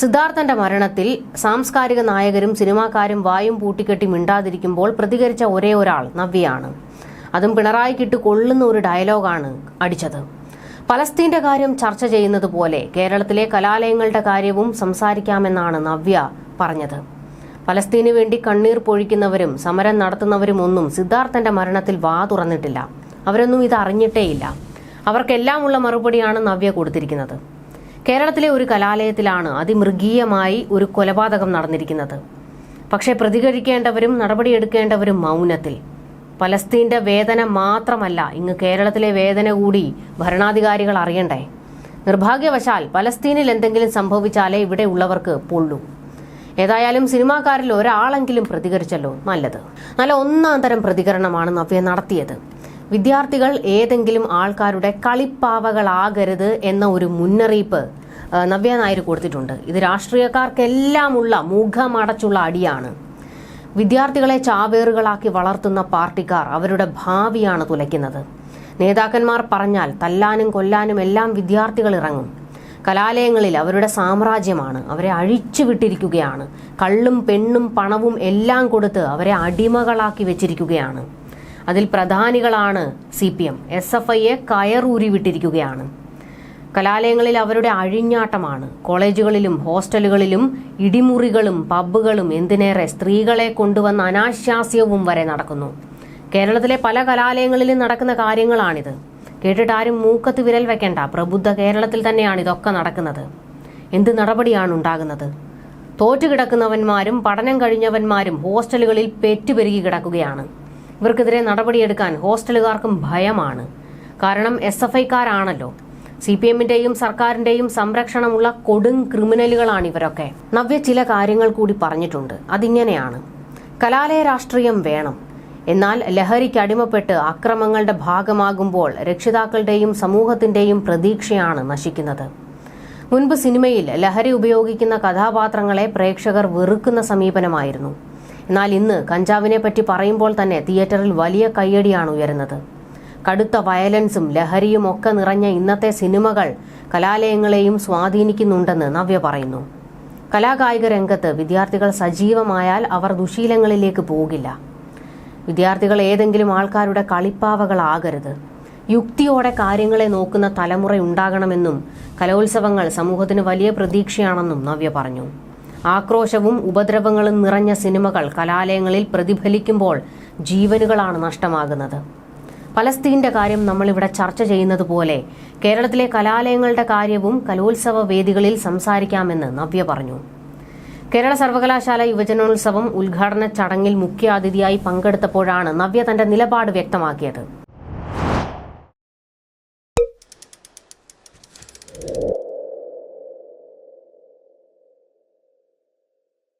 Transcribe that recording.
സിദ്ധാർത്ഥന്റെ മരണത്തിൽ സാംസ്കാരിക നായകരും സിനിമാക്കാരും വായും പൂട്ടിക്കെട്ടി മിണ്ടാതിരിക്കുമ്പോൾ പ്രതികരിച്ച ഒരേ ഒരാൾ നവ്യയാണ്. അതും പിണറായിക്കിട്ട് കൊള്ളുന്ന ഒരു ഡയലോഗാണ് അടിച്ചത്. പലസ്തീന്റെ കാര്യം ചർച്ച ചെയ്യുന്നത് പോലെ കേരളത്തിലെ കലാലയങ്ങളുടെ കാര്യവും സംസാരിക്കാമെന്നാണ് നവ്യ പറഞ്ഞത്. പലസ്തീനു വേണ്ടി കണ്ണീർ പൊഴിക്കുന്നവരും സമരം നടത്തുന്നവരും ഒന്നും സിദ്ധാർത്ഥന്റെ മരണത്തിൽ വാ തുറന്നിട്ടില്ല. അവരൊന്നും ഇത് അറിഞ്ഞിട്ടേയില്ല. അവർക്കെല്ലാമുള്ള മറുപടിയാണ് നവ്യ കൊടുത്തിരിക്കുന്നത്. കേരളത്തിലെ ഒരു കലാലയത്തിലാണ് അതിമൃഗീയമായി ഒരു കൊലപാതകം നടന്നിരിക്കുന്നത്. പക്ഷേ പ്രതികരിക്കേണ്ടവരും നടപടിയെടുക്കേണ്ടവരും മൗനത്തിൽ. പലസ്തീന്റെ വേദന മാത്രമല്ല ഇങ്ങ് കേരളത്തിലെ വേദന കൂടി ഭരണാധികാരികൾ അറിയണ്ടേ? നിർഭാഗ്യവശാൽ പലസ്തീനിൽ എന്തെങ്കിലും സംഭവിച്ചാലേ ഇവിടെ ഉള്ളവർക്ക് പൊള്ളൂ. ഏതായാലും സിനിമാക്കാരിൽ ഒരാളെങ്കിലും പ്രതികരിച്ചല്ലോ നല്ലത്. നല്ല ഒന്നാം തരം പ്രതികരണമാണ് നവ്യ നടത്തിയത്. വിദ്യാർത്ഥികൾ ഏതെങ്കിലും ആൾക്കാരുടെ കളിപ്പാവകളാകരുത് എന്ന ഒരു മുന്നറിയിപ്പ് നവ്യ നായർ കൊടുത്തിട്ടുണ്ട്. ഇത് രാഷ്ട്രീയക്കാർക്കെല്ലാമുള്ള മുഖമടച്ചുള്ള അടിയാണ്. വിദ്യാർത്ഥികളെ ചാവേറുകളാക്കി വളർത്തുന്ന പാർട്ടിക്കാർ അവരുടെ ഭാവിയാണ് തുലയ്ക്കുന്നത്. നേതാക്കന്മാർ പറഞ്ഞാൽ തല്ലാനും കൊല്ലാനും എല്ലാം വിദ്യാർത്ഥികൾ ഇറങ്ങും. കലാലയങ്ങളിൽ അവരുടെ സാമ്രാജ്യമാണ്. അവരെ അഴിച്ചു വിട്ടിരിക്കുകയാണ്. കള്ളും പെണ്ണും പണവും എല്ലാം കൊടുത്ത് അവരെ അടിമകളാക്കി വെച്ചിരിക്കുകയാണ്. അതിൽ പ്രധാനികളാണ് C P M. S F ഐയെ കയറൂരി വിട്ടിരിക്കുകയാണ് കലാലയങ്ങളിൽ അവരുടെ അഴിഞ്ഞാട്ടമാണ്. കോളേജുകളിലും ഹോസ്റ്റലുകളിലും ഇടിമുറികളും പബ്ബുകളും എന്തിനേറെ സ്ത്രീകളെ കൊണ്ടുവന്ന അനാശാസ്യവും വരെ നടക്കുന്നു. കേരളത്തിലെ പല കലാലയങ്ങളിലും നടക്കുന്ന കാര്യങ്ങളാണിത്. കേട്ടിട്ട് ആരും മൂക്കത്ത് വിരൽ വെക്കേണ്ട. പ്രബുദ്ധ കേരളത്തിൽ തന്നെയാണ് ഇതൊക്കെ നടക്കുന്നത്. എന്ത് നടപടിയാണ് ഉണ്ടാകുന്നത്? തോറ്റുകിടക്കുന്നവന്മാരും പഠനം കഴിഞ്ഞവന്മാരും ഹോസ്റ്റലുകളിൽ പെറ്റുപെരുകി കിടക്കുകയാണ്. ഇവർക്കെതിരെ നടപടിയെടുക്കാൻ ഹോസ്റ്റലുകാർക്കും ഭയമാണ്. കാരണം എസ് എഫ് ഐക്കാരാണല്ലോ. സി പി എമ്മിന്റെയും സർക്കാരിന്റെയും സംരക്ഷണമുള്ള കൊടും ക്രിമിനലുകളാണ് ഇവരൊക്കെ. നവ്യ ചില കാര്യങ്ങൾ കൂടി പറഞ്ഞിട്ടുണ്ട്. അതിങ്ങനെയാണ്. കലാലയ രാഷ്ട്രീയം വേണം. എന്നാൽ ലഹരിക്ക് അടിമപ്പെട്ട് അക്രമങ്ങളുടെ ഭാഗമാകുമ്പോൾ രക്ഷിതാക്കളുടെയും സമൂഹത്തിന്റെയും പ്രതീക്ഷയാണ് നശിക്കുന്നത്. മുൻപ് സിനിമയിൽ ലഹരി ഉപയോഗിക്കുന്ന കഥാപാത്രങ്ങളെ പ്രേക്ഷകർ വെറുക്കുന്ന സമീപനമായിരുന്നു. എന്നാൽ ഇന്ന് കഞ്ചാവിനെ പറ്റി പറയുമ്പോൾ തന്നെ തിയേറ്ററിൽ വലിയ കയ്യടിയാണ് ഉയരുന്നത്. കടുത്ത വയലൻസും ലഹരിയും ഒക്കെ നിറഞ്ഞ ഇന്നത്തെ സിനിമകൾ കലാലയങ്ങളെയും സ്വാധീനിക്കുന്നുണ്ടെന്ന് നവ്യ പറയുന്നു. കലാകായിക രംഗത്ത് വിദ്യാർത്ഥികൾ സജീവമായാൽ അവർ ദുശീലങ്ങളിലേക്ക് പോകില്ല. വിദ്യാർത്ഥികൾ ഏതെങ്കിലും ആൾക്കാരുടെ കളിപ്പാവകളാകരുത്. യുക്തിയോടെ കാര്യങ്ങളെ നോക്കുന്ന തലമുറ ഉണ്ടാകണമെന്നും കലോത്സവങ്ങൾ സമൂഹത്തിന് വലിയ പ്രതീക്ഷയാണെന്നും നവ്യ പറഞ്ഞു. ആക്രോശവും ഉപദ്രവങ്ങളും നിറഞ്ഞ സിനിമകൾ കലാലയങ്ങളിൽ പ്രതിഫലിക്കുമ്പോൾ ജീവനുകളാണ് നഷ്ടമാകുന്നത്. പലസ്തീന്റെ കാര്യം നമ്മളിവിടെ ചർച്ച ചെയ്യുന്നത് പോലെ കേരളത്തിലെ കലാലയങ്ങളുടെ കാര്യവും കലോത്സവ വേദികളിൽ സംസാരിക്കാമെന്ന് നവ്യ പറഞ്ഞു. കേരള സർവകലാശാല യുവജനോത്സവം ഉദ്ഘാടന ചടങ്ങിൽ മുഖ്യാതിഥിയായി പങ്കെടുത്തപ്പോഴാണ് നവ്യ തന്റെ നിലപാട് വ്യക്തമാക്കിയത്.